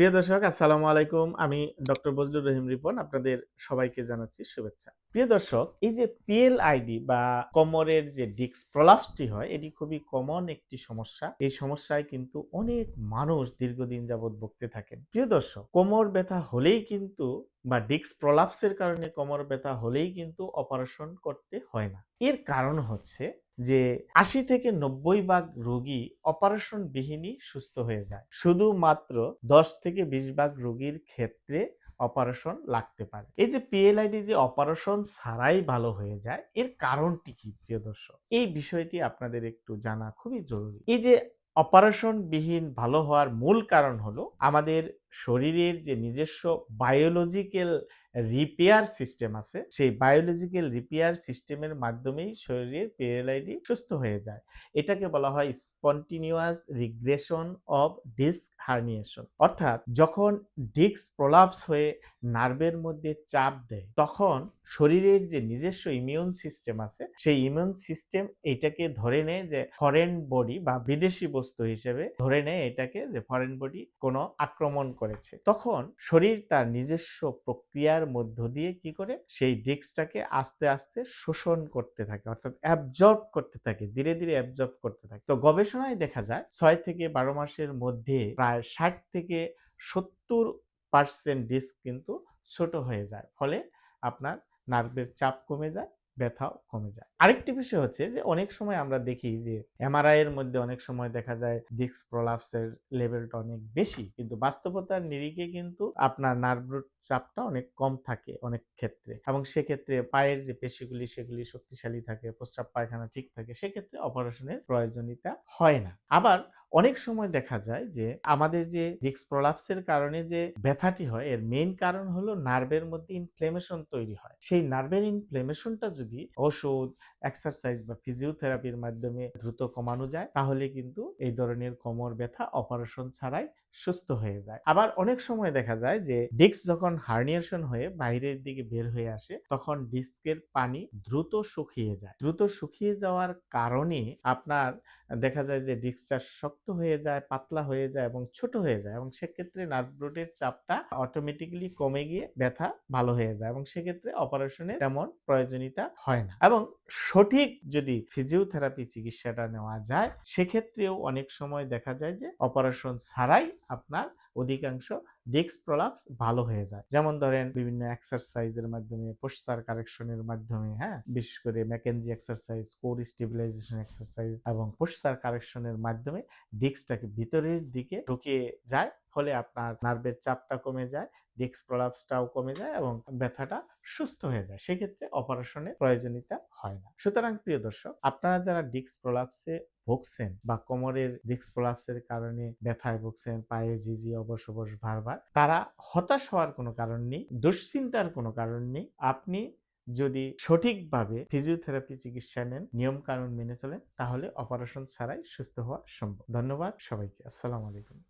প্রিয় দর্শক, আসসালামু আলাইকুম। আমি ডক্টর বজলুর রহিম রিপন, আপনাদের সবাইকে জানাচ্ছি শুভেচ্ছা। প্রিয় দর্শক, এই যে পিএল আইডি বা কোমরের যে ডিক্স প্রলাপসটি হয়, এটি খুবই কমন একটি সমস্যা। এই সমস্যায় কিন্তু অনেক মানুষ দীর্ঘদিন যাবৎ ভুগতে থাকেন। প্রিয় দর্শক, কোমর ব্যথা হলেই কিন্তু বা ডিস্ক প্রলাপসের কারণে কোমর ব্যথা হলেই কিন্তু অপারেশন করতে হয় না। এর কারণ হচ্ছে যে, আশি থেকে নব্বই ভাগ রোগী অপারেশন বিহীনই সুস্থ হয়ে যায়। শুধুমাত্র দশ থেকে বিশ ভাগ রোগীর ক্ষেত্রে অপারেশন লাগতে পারে। এই যে পিএলআইডি যে অপারেশন ছাড়াই ভালো হয়ে যায়, এর কারণটি কি প্রিয় দর্শক? এই বিষয়টি আপনাদের একটু জানা খুবই জরুরি। এই যে অপারেশন বিহীন ভালো হওয়ার মূল কারণ হলো আমাদের শরীরের যে নিজস্ব বায়োলজিক্যাল রিপেয়ার সিস্টেম আছে, সেই বায়োলজিক্যাল রিপেয়ার সিস্টেমের মাধ্যমেই শরীরের পিএলআইডি সুস্থ হয়ে যায়। এটাকে বলা হয় spontaneous regression of disc herniation অর্থাৎ যখন ডিস্ক প্রলাপস হয়ে নার্ভের মধ্যে চাপ দেয়, তখন শরীরের যে নিজস্ব ইমিউন সিস্টেম আছে, সেই ইমিউন সিস্টেম এটাকে ধরে নেয় যে ফরেন বডি বা বিদেশি বস্তু হিসেবে ধরে নেয় এটাকে যে ফরেন বডি কোনো আক্রমণ করেছে। তখন শরীর তার নিজস্ব প্রক্রিয়ার মধ্য দিয়ে কি করে? সেই ডিস্কটাকে আস্তে আস্তে শোষণ করতে থাকে, অর্থাৎ অ্যাবজর্ব করতে থাকে, ধীরে ধীরে অ্যাবজর্ব করতে থাকে। তো গবেষণায় দেখা যায়, ছয় থেকে বারো মাসের মধ্যে প্রায় ষাট থেকে সত্তর পার্সেন্ট ডিস্ক কিন্তু ছোট হয়ে যায়। ফলে আপনার নার্ভের চাপ কমে যায় ব্যথাও কমে যায়। আরেকটি বিষয় হচ্ছে যে, অনেক সময় আমরা দেখি যে এমআরআই এর মধ্যে অনেক সময় দেখা যায় ডিস্ক প্রলাপসের লেভেলটা অনেক বেশি, কিন্তু বাস্তবতার নিরিখে কিন্তু আপনার নার্ভ চাপটা অনেক কম থাকে অনেক ক্ষেত্রে। এবং সেক্ষেত্রে পায়ের যে পেশিগুলি, সেগুলি শক্তিশালী থাকে, প্রস্রাব পায়খানা ঠিক থাকে, সেক্ষেত্রে অপারেশনের প্রয়োজনীয়তা হয় না। আবার অনেক সময় দেখা যায় যে আমাদের যে ডিস্ক প্রলাপসের কারণে যে ব্যথাটি হয়, এর মেইন কারণ হলো নার্ভের মধ্যে ইনফ্লেমেশন তৈরি হয়। সেই নার্ভের ইনফ্লেমেশনটা যদি ওষুধ এক্সারসাইজ বা ফিজিওথেরাপির মাধ্যমে দ্রুত কমানো যায়, তাহলে কিন্তু এই ধরনের কোমর ব্যথা অপারেশন ছাড়াই সুস্থ হয়ে যায়। আবার অনেক সময় দেখা যায় যে, ডিস্ক যখন হার্নিয়েশন হয়ে বাইরের দিকে বের হয়ে আসে, তখন ডিস্কের পানি দ্রুত শুকিয়ে যায়। দ্রুত শুকিয়ে যাওয়ার কারণে আপনার দেখা যায় যে, ডিস্কটা শক্ত হয়ে যায়, পাতলা হয়ে যায় এবং ছোট হয়ে যায় এবং সেক্ষেত্রে নার্ভ রুটের চাপটা অটোমেটিক্যালি কমে গিয়ে ব্যথা ভালো হয়ে যায় এবং সেক্ষেত্রে অপারেশনের তেমন প্রয়োজনীয়তা হয় না। এবং সঠিক যদি ফিজিওথেরাপি চিকিৎসাটা নেওয়া যায়, সেক্ষেত্রেও অনেক সময় দেখা যায় যে অপারেশন ছাড়াই আপনার অধিকাংশ ডিস্ক প্রলাপস ভালো হয়ে যায়। যেমন ধরেন বিভিন্ন এক্সারসাইজের মাধ্যমে পোস্টার কারেকশনের মাধ্যমে হ্যাঁ? বিশেষ করে McKenzie exercise core stabilisation exercise এবং পোস্টার কারেকশনের মাধ্যমে ডিস্কটাকে ভিতরের দিকে ঢুকিয়ে যায়, ফলে আপনার নার্ভের চাপটা কমে যায় ডিস্ক প্রলাপসটাও কমে যায় এবং ব্যথাটা সুস্থ হয়ে যায়। সেক্ষেত্রে অপারেশনের প্রয়োজনীয়তা হয় না। সুতরাং প্রিয় দর্শক, আপনারা যারা ডিস্ক প্রলাপসে ভুগছেন বা কোমরের ডিস্ক প্রলাপসের কারণে ব্যথায় ভুগছেন, পায়ে জিজি অবশ অবশ বারবার, তারা হতাশ হওয়ার কোনো কারণ নেই, দুশ্চিন্তার কোনো কারণ নেই। আপনি যদি সঠিকভাবে ফিজিওথেরাপি চিকিৎসা নেন নিয়ম কানুন মেনে চলেন, তাহলে অপারেশন ছাড়াই সুস্থ হওয়া সম্ভব। ধন্যবাদ সবাইকে। আসসালামু আলাইকুম।